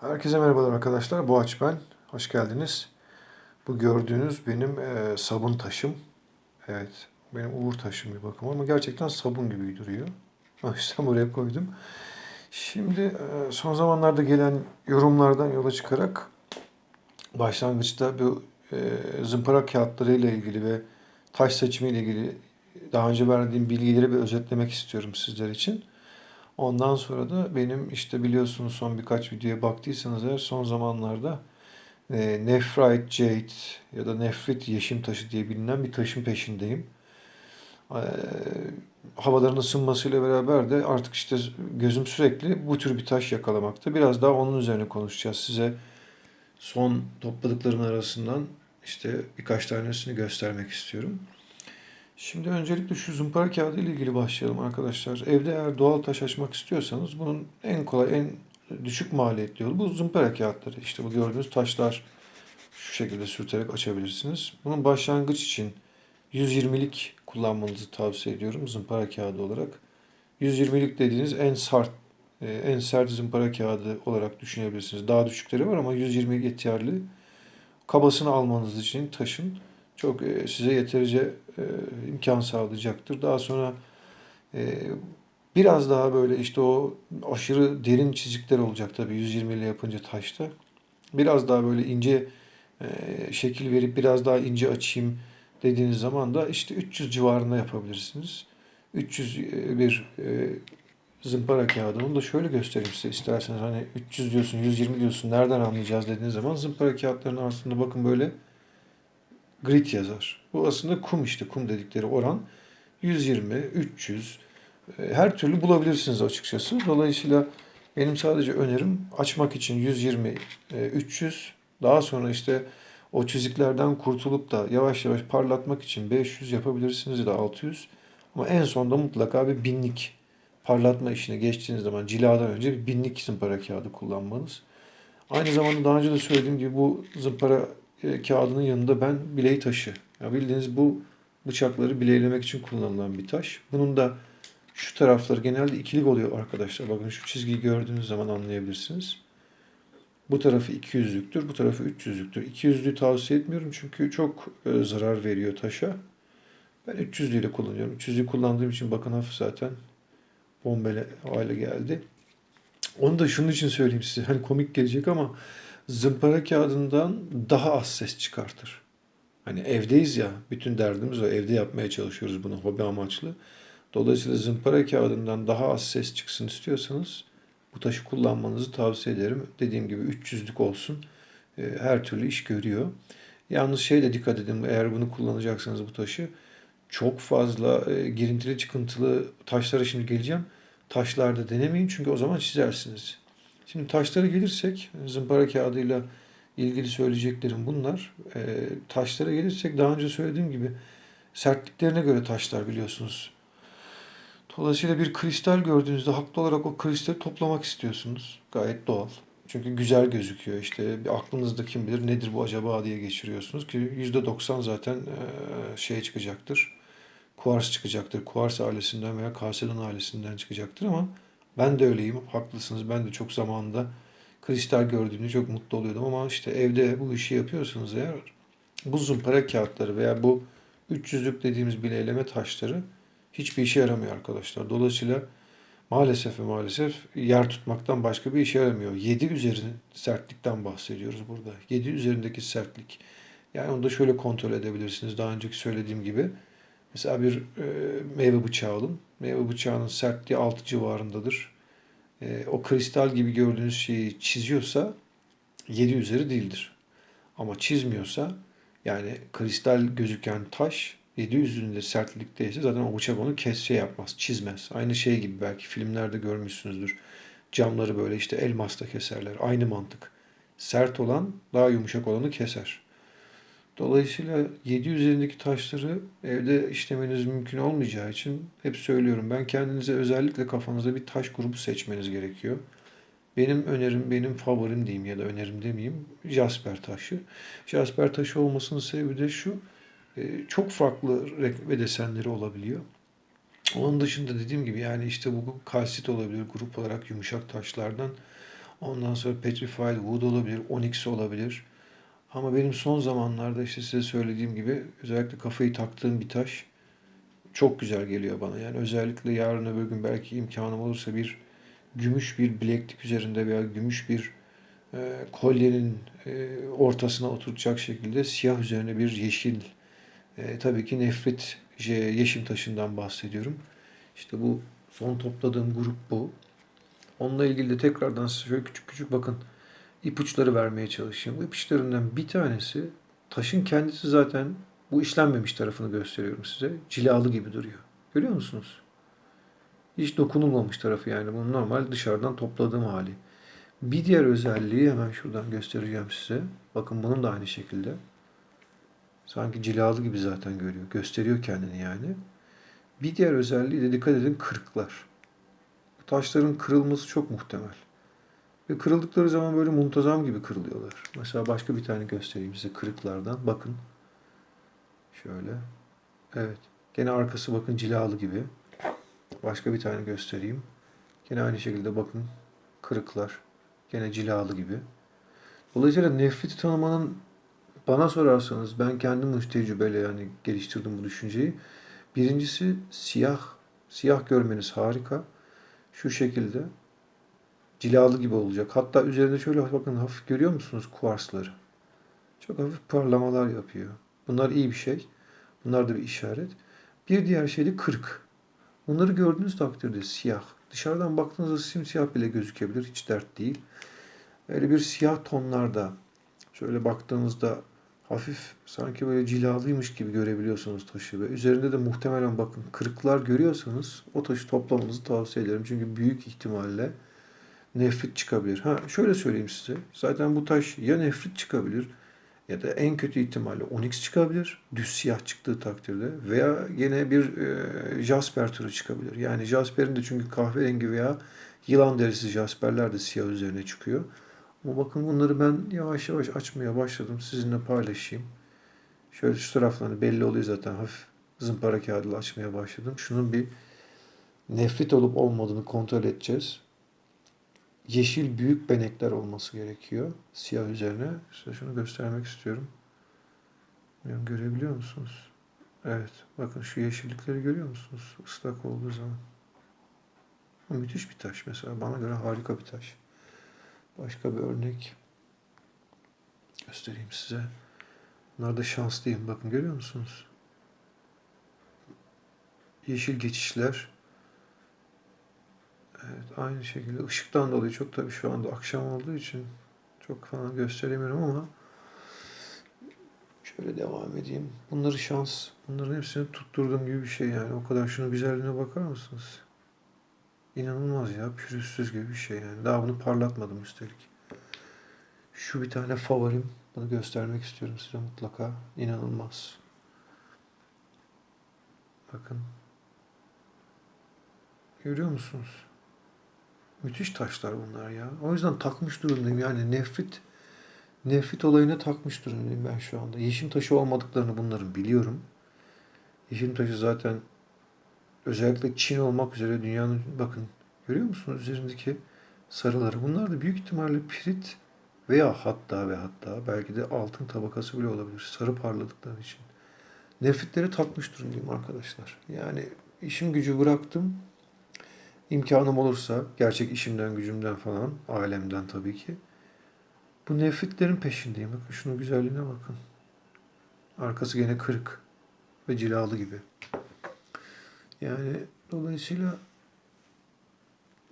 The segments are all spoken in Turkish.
Herkese merhabalar arkadaşlar. Boğaç ben. Hoş geldiniz. Bu gördüğünüz benim e, sabun taşım. Evet. Benim uğur taşım bir bakıma ama gerçekten sabun gibi duruyor. O yüzden buraya koydum. Şimdi e, son zamanlarda gelen yorumlardan yola çıkarak başlangıçta bu e, zımpara kağıtları ile ilgili ve taş seçimi ile ilgili daha önce verdiğim bilgileri bir özetlemek istiyorum sizler için. Ondan sonra da benim işte biliyorsunuz son birkaç videoya baktıysanız eğer son zamanlarda e, Nephrite Jade ya da Nefrit Yeşim Taşı diye bilinen bir taşın peşindeyim. E, havaların ısınmasıyla beraber de artık işte gözüm sürekli bu tür bir taş yakalamakta. Biraz daha onun üzerine konuşacağız. Size son topladıklarım arasından işte birkaç tanesini göstermek istiyorum. Şimdi öncelikle şu zımpara kağıdı ile ilgili başlayalım arkadaşlar. Evde eğer doğal taş açmak istiyorsanız bunun en kolay, en düşük maliyetli yolu bu zımpara kağıtları. İşte bu gördüğünüz taşlar şu şekilde sürterek açabilirsiniz. Bunun başlangıç için 120'lik kullanmanızı tavsiye ediyorum zımpara kağıdı olarak. 120'lik dediğiniz en sert e, en sert zımpara kağıdı olarak düşünebilirsiniz. Daha düşükleri var ama 120 yeterli. Kabasını almanız için taşın çok e, size yeterince e, imkan sağlayacaktır. Daha sonra e, biraz daha böyle işte o aşırı derin çizikler olacak tabii 120 ile yapınca taşta. Biraz daha böyle ince şekil verip biraz daha ince açayım dediğiniz zaman da işte 300 civarında yapabilirsiniz. 300 bir zımpara kağıdı. Onu da şöyle göstereyim size isterseniz. Hani 300 diyorsun, 120 diyorsun. Nereden anlayacağız dediğiniz zaman zımpara kağıtlarının aslında bakın böyle grit yazar. Bu aslında kum işte kum dedikleri oran 120, 300 e, her türlü bulabilirsiniz açıkçası. Dolayısıyla benim sadece önerim açmak için 120, 300 e, daha sonra işte o çiziklerden kurtulup da yavaş yavaş parlatmak için 500 yapabilirsiniz ya da 600. Ama en sonda mutlaka bir binlik parlatma işine geçtiğiniz zaman ciladan önce bir binlik zımpara kağıdı kullanmanız. Aynı zamanda daha önce de söylediğim gibi bu zımpara e, kağıdının yanında ben biley taşı. Ya bildiğiniz bu bıçakları bileylemek için kullanılan bir taş. Bunun da şu tarafları genelde ikilik oluyor arkadaşlar. Bakın şu çizgiyi gördüğünüz zaman anlayabilirsiniz. Bu tarafı 200'lüktür, bu tarafı 300'lüktür. 200'lüğü tavsiye etmiyorum çünkü çok e, zarar veriyor taşa. Ben 300'lüğü ile kullanıyorum. 300'lüğü kullandığım için bakın hafif zaten bombele hale geldi. Onu da şunun için söyleyeyim size. Hani komik gelecek ama zımpara kağıdından daha az ses çıkartır. Hani evdeyiz ya, bütün derdimiz o. Evde yapmaya çalışıyoruz bunu hobi amaçlı. Dolayısıyla zımpara kağıdından daha az ses çıksın istiyorsanız bu taşı kullanmanızı tavsiye ederim. Dediğim gibi 300'lük olsun. Ee, her türlü iş görüyor. Yalnız şey de dikkat edin eğer bunu kullanacaksanız bu taşı çok fazla e, girintili çıkıntılı taşlara şimdi geleceğim. Taşlarda denemeyin çünkü o zaman çizersiniz. Şimdi taşlara gelirsek zımpara kağıdıyla ilgili söyleyeceklerim bunlar. E, taşlara gelirsek daha önce söylediğim gibi sertliklerine göre taşlar biliyorsunuz. Dolayısıyla bir kristal gördüğünüzde haklı olarak o kristali toplamak istiyorsunuz. Gayet doğal. Çünkü güzel gözüküyor. İşte bir aklınızda kim bilir nedir bu acaba diye geçiriyorsunuz ki %90 zaten e, şey çıkacaktır. Kuars çıkacaktır. Kuars ailesinden veya kalsedon ailesinden çıkacaktır ama ben de öyleyim. Haklısınız. Ben de çok zamanında kristal gördüğümde çok mutlu oluyordum ama işte evde bu işi yapıyorsanız eğer bu zımpara kağıtları veya bu 300'lük dediğimiz bileyleme taşları hiçbir işe yaramıyor arkadaşlar. Dolayısıyla maalesef ve maalesef yer tutmaktan başka bir işe yaramıyor. 7 üzerinde sertlikten bahsediyoruz burada. 7 üzerindeki sertlik. Yani onu da şöyle kontrol edebilirsiniz. Daha önceki söylediğim gibi. Mesela bir e, meyve bıçağı alın. Meyve bıçağının sertliği 6 civarındadır. E, o kristal gibi gördüğünüz şeyi çiziyorsa 7 üzeri değildir. Ama çizmiyorsa yani kristal gözüken taş 7 üzerinde sertlikteyse zaten o bıçak onu kes şey yapmaz, çizmez. Aynı şey gibi belki filmlerde görmüşsünüzdür. Camları böyle işte elmasla keserler. Aynı mantık. Sert olan daha yumuşak olanı keser. Dolayısıyla 7 üzerindeki taşları evde işlemeniz mümkün olmayacağı için hep söylüyorum. Ben kendinize özellikle kafanızda bir taş grubu seçmeniz gerekiyor. Benim önerim, benim favorim diyeyim ya da önerim demeyeyim Jasper taşı. Jasper taşı olmasının sebebi de şu. E, çok farklı renk ve desenleri olabiliyor. Onun dışında dediğim gibi yani işte bu kalsit olabilir grup olarak yumuşak taşlardan. Ondan sonra Petrified Wood olabilir, Onyx olabilir. Ama benim son zamanlarda işte size söylediğim gibi özellikle kafayı taktığım bir taş çok güzel geliyor bana. Yani özellikle yarın öbür gün belki imkanım olursa bir gümüş bir bileklik üzerinde veya gümüş bir e, kolyenin e, ortasına oturacak şekilde siyah üzerine bir yeşil e, tabii ki nefret yeşim taşından bahsediyorum. İşte bu son topladığım grup bu. Onunla ilgili de tekrardan şöyle küçük küçük bakın ipuçları vermeye çalışayım. Bu ipuçlarından bir tanesi taşın kendisi zaten bu işlenmemiş tarafını gösteriyorum size. Cilalı gibi duruyor. Görüyor musunuz? Hiç dokunulmamış tarafı yani. Bunun normal dışarıdan topladığım hali. Bir diğer özelliği hemen şuradan göstereceğim size. Bakın bunun da aynı şekilde. Sanki cilalı gibi zaten görüyor. Gösteriyor kendini yani. Bir diğer özelliği de dikkat edin kırıklar. Bu taşların kırılması çok muhtemel. Ve kırıldıkları zaman böyle muntazam gibi kırılıyorlar. Mesela başka bir tane göstereyim size kırıklardan. Bakın. Şöyle. Evet. Gene arkası bakın cilalı gibi. Başka bir tane göstereyim. Gene aynı şekilde bakın kırıklar. Gene cilalı gibi. Dolayısıyla nefreti tanımanın bana sorarsanız ben kendim tecrübeyle yani geliştirdim bu düşünceyi. Birincisi siyah. Siyah görmeniz harika. Şu şekilde cilalı gibi olacak. Hatta üzerinde şöyle bakın hafif görüyor musunuz kuarsları? Çok hafif parlamalar yapıyor. Bunlar iyi bir şey. Bunlar da bir işaret. Bir diğer şey de kırık. Bunları gördüğünüz takdirde siyah. Dışarıdan baktığınızda simsiyah bile gözükebilir. Hiç dert değil. Öyle bir siyah tonlarda şöyle baktığınızda hafif sanki böyle cilalıymış gibi görebiliyorsunuz taşı ve üzerinde de muhtemelen bakın kırıklar görüyorsanız o taşı toplamanızı tavsiye ederim. Çünkü büyük ihtimalle nefrit çıkabilir. Ha şöyle söyleyeyim size. Zaten bu taş ya nefrit çıkabilir ya da en kötü ihtimalle onyx çıkabilir. Düz siyah çıktığı takdirde veya yine bir e, jasper türü çıkabilir. Yani jasperin de çünkü kahverengi veya yılan derisi jasperler de siyah üzerine çıkıyor. Ama bakın bunları ben yavaş yavaş açmaya başladım. Sizinle paylaşayım. Şöyle şu taraflarını belli oluyor zaten. Hafif zımpara kağıdıyla açmaya başladım. Şunun bir nefrit olup olmadığını kontrol edeceğiz. Yeşil büyük benekler olması gerekiyor. Siyah üzerine. Size şunu göstermek istiyorum. Bilmiyorum, görebiliyor musunuz? Evet. Bakın şu yeşillikleri görüyor musunuz? Islak olduğu zaman. Bu müthiş bir taş mesela. Bana göre harika bir taş. Başka bir örnek göstereyim size. Bunlar da şanslıyım. Bakın görüyor musunuz? Yeşil geçişler. Aynı şekilde ışıktan dolayı çok tabii şu anda akşam olduğu için çok falan gösteremiyorum ama şöyle devam edeyim. Bunları şans. Bunların hepsini tutturduğum gibi bir şey yani. O kadar şunun güzelliğine bakar mısınız? İnanılmaz ya. Pürüzsüz gibi bir şey yani. Daha bunu parlatmadım üstelik. Şu bir tane favorim. Bunu göstermek istiyorum size mutlaka. İnanılmaz. Bakın. Görüyor musunuz? Müthiş taşlar bunlar ya. O yüzden takmış durumdayım. Yani nefret nefret olayına takmış durumdayım ben şu anda. Yeşim taşı olmadıklarını bunların biliyorum. Yeşim taşı zaten özellikle Çin olmak üzere dünyanın bakın görüyor musunuz üzerindeki sarıları. Bunlar da büyük ihtimalle pirit veya hatta ve hatta belki de altın tabakası bile olabilir. Sarı parladıkları için. Nefretleri takmış durumdayım arkadaşlar. Yani işim gücü bıraktım. İmkanım olursa gerçek işimden gücümden falan ailemden tabii ki. Bu nefretlerin peşindeyim. Bakın şunun güzelliğine bakın. Arkası gene kırık ve cilalı gibi. Yani dolayısıyla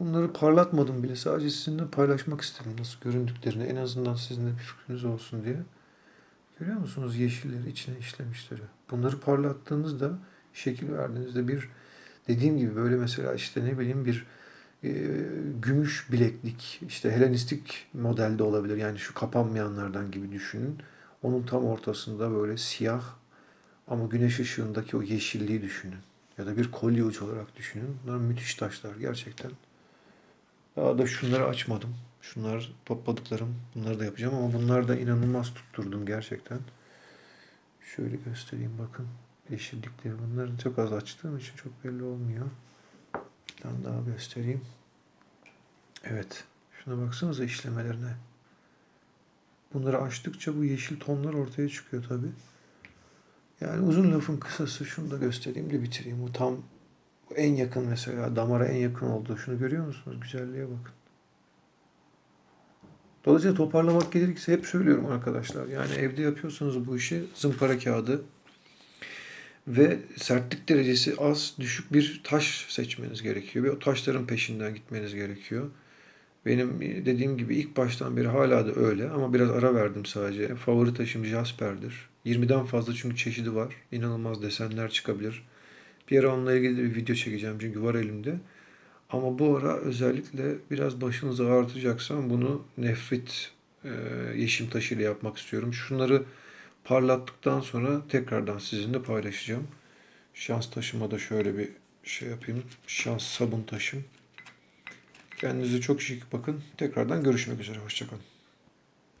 bunları parlatmadım bile. Sadece sizinle paylaşmak istedim nasıl göründüklerini. En azından sizin de bir fikriniz olsun diye. Görüyor musunuz yeşilleri içine işlemişleri. Bunları parlattığınızda, şekil verdiğinizde bir dediğim gibi böyle mesela işte ne bileyim bir e, gümüş bileklik işte Helenistik modelde olabilir. Yani şu kapanmayanlardan gibi düşünün. Onun tam ortasında böyle siyah ama güneş ışığındaki o yeşilliği düşünün. Ya da bir kolye ucu olarak düşünün. Bunlar müthiş taşlar gerçekten. Daha da şunları açmadım. Şunlar topladıklarım. Bunları da yapacağım ama bunlar da inanılmaz tutturdum gerçekten. Şöyle göstereyim bakın. Yeşillikleri bunları çok az açtığım için çok belli olmuyor. Bir tane daha göstereyim. Evet. Şuna baksanıza işlemelerine. Bunları açtıkça bu yeşil tonlar ortaya çıkıyor tabi. Yani uzun lafın kısası şunu da göstereyim de bitireyim. Bu tam en yakın mesela damara en yakın olduğu. Şunu görüyor musunuz? Güzelliğe bakın. Dolayısıyla toparlamak gerekirse hep söylüyorum arkadaşlar. Yani evde yapıyorsanız bu işi zımpara kağıdı ve sertlik derecesi az düşük bir taş seçmeniz gerekiyor ve o taşların peşinden gitmeniz gerekiyor. Benim dediğim gibi ilk baştan beri hala da öyle ama biraz ara verdim sadece. Favori taşım Jasper'dir. 20'den fazla çünkü çeşidi var. İnanılmaz desenler çıkabilir. Bir ara onunla ilgili bir video çekeceğim çünkü var elimde. Ama bu ara özellikle biraz başınızı ağrıtacaksam bunu nefrit e, yeşim taşıyla yapmak istiyorum. Şunları parlattıktan sonra tekrardan sizinle paylaşacağım. Şans taşıma da şöyle bir şey yapayım. Şans sabun taşım. Kendinize çok şık bakın. Tekrardan görüşmek üzere. Hoşçakalın.